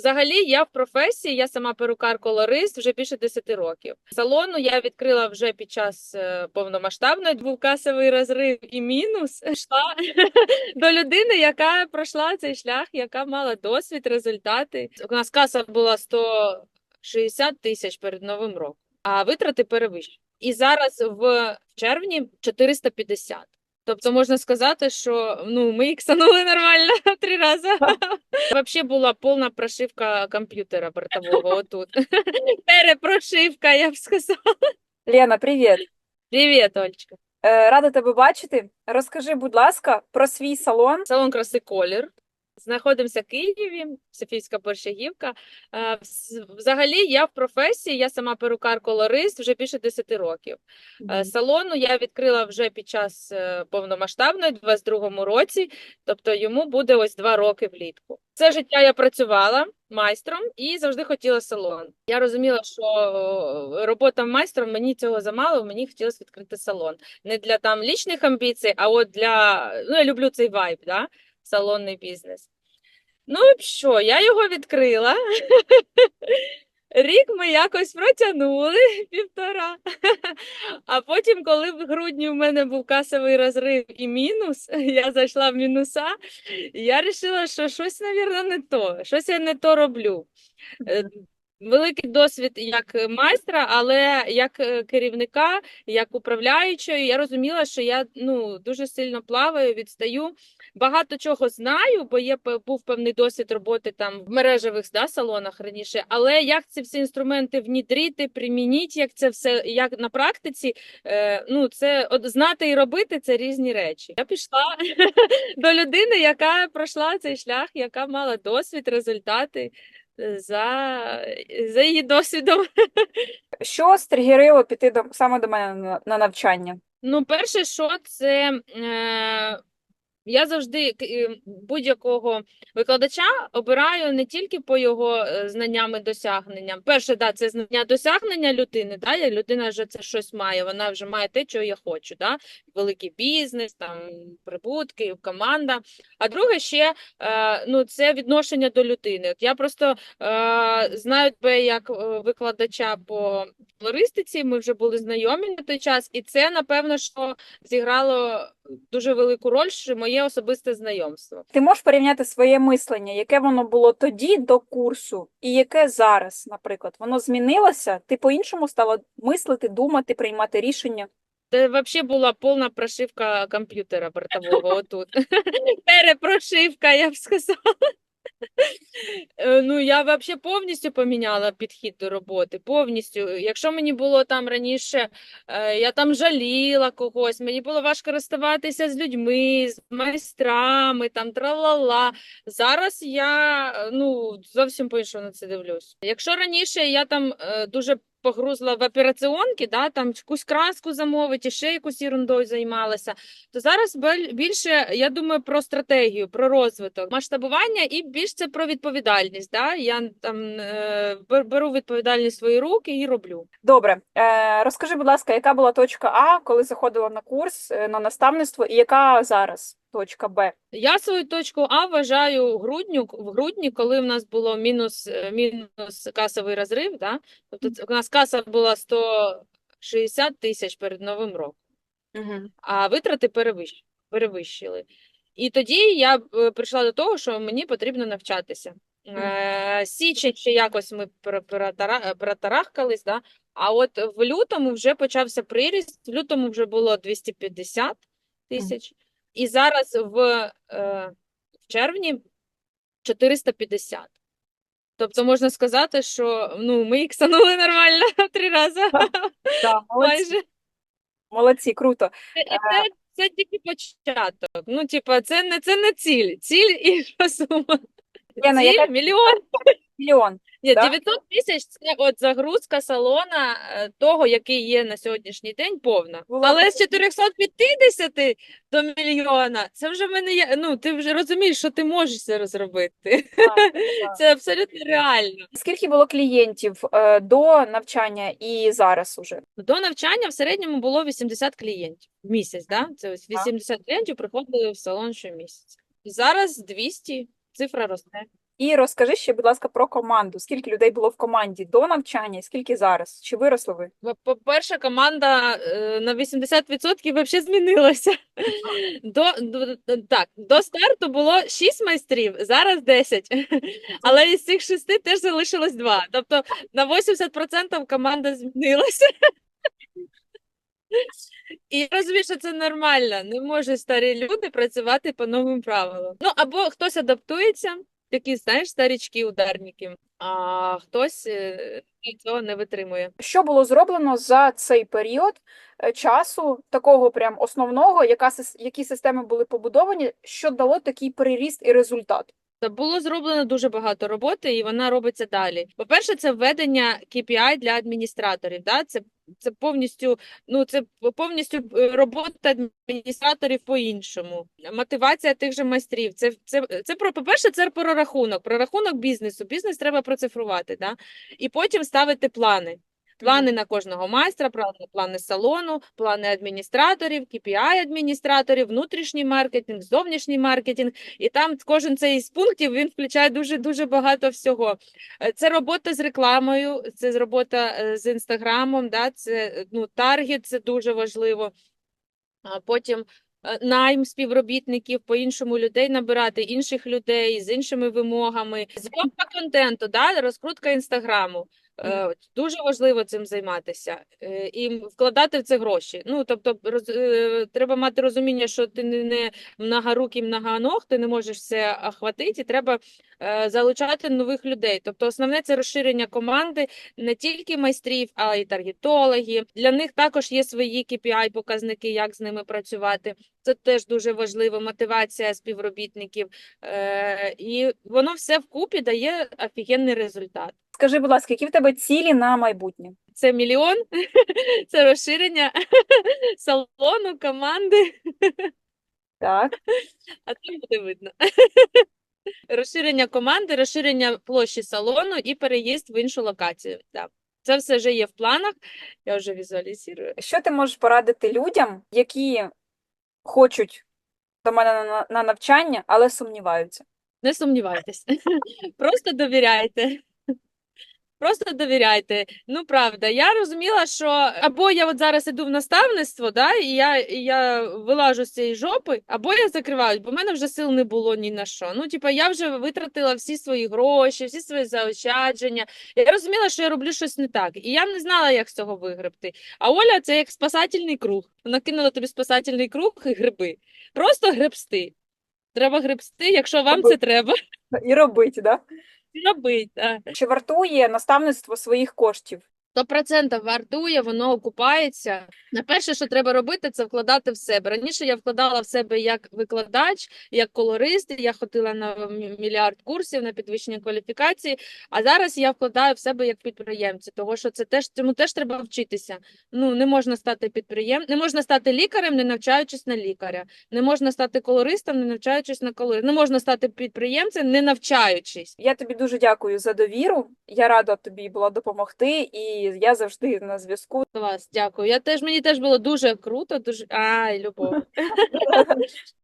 Взагалі, я в професії, я сама перукар-колорист вже більше 10 років. Салону я відкрила вже під час е, повномасштабної був розрив і мінус. Йшла до людини, яка пройшла цей шлях, яка мала досвід, результати. У нас каса була 160 тисяч перед новим роком, а витрати перевищені. І зараз в червні 450. Тобто можна сказати, що ну ми іксанули нормально три рази. Взагалі була повна прошивка комп'ютера бортового отут. Перепрошивка, я б сказала. Лена, привіт. Привіт, Олечка. Е, Рада тебе бачити. Розкажи, будь ласка, про свій салон. Салон краси колір. Знаходимося в Києві, Софійська Борщагівка. Е, Взагалі, я в професії, я сама перукар-колорист вже більше 10 років. Е, Салону я відкрила вже під час е, повномасштабної, в 22-му році, тобто йому буде ось два роки влітку. Все життя я працювала майстром і завжди хотіла салон. Я розуміла, що робота майстром мені цього замало, мені хотілося відкрити салон. Не для там лічних амбіцій, а от для ну я люблю цей вайб, да? Салонний бізнес. Ну що, я його відкрила. Рік ми якось протягнули півтора. А потім, коли в грудні в мене був касовий розрив і мінус, я зайшла в мінуса, я вирішила, що щось, мабуть, не то, щось я не то роблю. Е, Великий досвід як майстра, але як е, керівника, як управляючої, я розуміла, що я ну, дуже сильно плаваю, відстаю. Багато чого знаю, бо є був певний досвід роботи там в мережевих да, салонах раніше. Але як ці всі інструменти внідрити, примінити, як це все як на практиці, е, ну це от знати і робити це різні речі. Я пішла до людини, яка пройшла цей шлях, яка мала досвід, результати е, за, за її досвідом. Що стригерило піти до, саме до мене на, на навчання? Ну, перше, що це е, я завжди будь-якого викладача обираю не тільки по його е, знанням і досягненням. Перше, да, це знання досягнення людини. Да, людина вже це щось має, вона вже має те, чого я хочу. Да? Великий бізнес, там прибутки, команда. А друге ще е, ну, це відношення до людини. Я просто е, знаю тебе як викладача по флористиці, ми вже були знайомі на той час, і це, напевно, що зіграло дуже велику роль, що моє особисте знайомство. Ти можеш порівняти своє мислення, яке воно було тоді до курсу, і яке зараз, наприклад, воно змінилося? Ти по-іншому стала мислити, думати, приймати рішення? Це взагалі була повна прошивка комп'ютера бортового отут. Перепрошивка, я б сказала. Е, Ну, я взагалі повністю поміняла підхід до роботи. Повністю. Якщо мені було там раніше, е, я там жаліла когось, мені було важко розставатися з людьми, з майстрами, там тралала. Зараз я е, ну, зовсім по-іншому на це дивлюсь. Якщо раніше я там е, дуже погрузла в операціонки, да, там якусь краску замовити, ще якусь ерундою займалася, то зараз більше я думаю про стратегію, про розвиток, масштабування і більш це про відповідальність. Да? Я там е, беру відповідальність в свої руки і роблю. Добре, е, розкажи, будь ласка, яка була точка А, коли заходила на курс е, на наставництво, і яка зараз точка Б? Я свою точку А вважаю грудню, в грудні, коли в нас було мінус, е, мінус касовий розрив. Да? Тобто у нас каса була 160 тисяч перед новим роком. Угу. а витрати перевищ- перевищили. І тоді я е, прийшла до того, що мені потрібно навчатися. Е, Січень ще якось ми перетарахкались, да? а от в лютому вже почався приріст, в лютому вже було 250 тисяч, і зараз в, е, в червні 450. Тобто можна сказати, що ну, ми іксанули нормально три рази. Да, молодці, Майже. молодці, круто. Це, і це, це тільки початок. Ну, типа, це не це не ціль. Ціль інша сума. Лена, Ціль яка- мільйон. Мільйон. Ні, да? 900 тисяч це от загрузка салона е, того, який є на сьогоднішній день, повна. Була Але з 450 до мільйона, це вже в мене є. Ну, ти вже розумієш, що ти можеш це розробити. Так, так. Це абсолютно реально. Скільки було клієнтів е, до навчання і зараз уже? До навчання в середньому було 80 клієнтів в місяць, да? Це ось 80 клієнтів приходили в салон щомісяця. Зараз 200, цифра росте. І розкажи ще, будь ласка, про команду. Скільки людей було в команді до навчання, скільки зараз? Чи виросли ви? По-перше, команда е, на 80% взагалі змінилася. До, до, так, до старту було 6 майстрів, зараз 10. Але із цих 6 теж залишилось 2. Тобто на 80% команда змінилася. І я розумію, що це нормально. Не можуть старі люди працювати по новим правилам. Ну, або хтось адаптується, такі, знаєш, старічки, ударники, а хтось е, цього не витримує. Що було зроблено за цей період е, часу, такого прям основного, яка, які системи були побудовані, що дало такий переріст і результат? Та було зроблено дуже багато роботи, і вона робиться далі. По-перше, це введення KPI для адміністраторів. Да? Це, це повністю, ну це повністю е, робота адміністраторів по-іншому. Мотивація тих же майстрів. Це, це, це про, по-перше, це про рахунок, про рахунок бізнесу. Бізнес треба процифрувати, да? і потім ставити плани. Плани на кожного майстра, плани, салону, плани адміністраторів, KPI адміністраторів, внутрішній маркетинг, зовнішній маркетинг. І там кожен цей із пунктів він включає дуже дуже багато всього. Е, Це робота з рекламою, це робота е, з інстаграмом, да, це ну, таргет, це дуже важливо. А потім е, найм співробітників, по-іншому людей набирати, інших людей з іншими вимогами, зйомка контенту, да, розкрутка інстаграму. Е, Дуже важливо цим займатися е, і вкладати в це гроші. Ну, тобто, роз, е, треба мати розуміння, що ти не, многорукий, многоног, ти не можеш все охватити, і треба залучати нових людей. Тобто, основне це розширення команди не тільки майстрів, а й таргетологи. Для них також є свої KPI-показники, як з ними працювати. Це теж дуже важливо, мотивація співробітників. І воно все вкупі дає офігенний результат. Скажи, будь ласка, які в тебе цілі на майбутнє? Це мільйон, це розширення салону, команди, Так, а там буде видно. Розширення команди, розширення площі салону і переїзд в іншу локацію. Да. Це все вже є в планах, я вже візуалізую. що ти можеш порадити людям, які хочуть до мене на, на навчання, але сумніваються? Не сумнівайтесь, просто довіряйте. Просто довіряйте. Ну, правда, я розуміла, що або я от зараз іду в наставництво, да, і я, і я вилажу з цієї жопи, або я закриваюсь, бо в мене вже сил не було ні на що. Ну, типа, я вже витратила всі свої гроші, всі свої заощадження. Я розуміла, що я роблю щось не так, і я не знала, як з цього вигребти. А Оля це як спасательний круг. Вона кинула тобі спасательний круг і гриби. Просто гребсти. Треба гребсти, якщо вам це треба. І робити, да? Робить. да. Чи вартує наставництво своїх коштів? Сто процентів вартує, воно окупається. На перше, що треба робити, це вкладати в себе. Раніше я вкладала в себе як викладач, як колорист. Я ходила на мільярд курсів на підвищення кваліфікації. А зараз я вкладаю в себе як підприємця, тому що це теж цьому теж треба вчитися. Ну не можна стати підприєм, не можна стати лікарем, не навчаючись на лікаря. Не можна стати колористом, не навчаючись на колориста. Не можна стати підприємцем, не навчаючись. Я тобі дуже дякую за довіру. Я рада тобі була допомогти, і я завжди на зв'язку. Клас, дякую. Я теж мені теж було дуже круто, дуже ай, любов.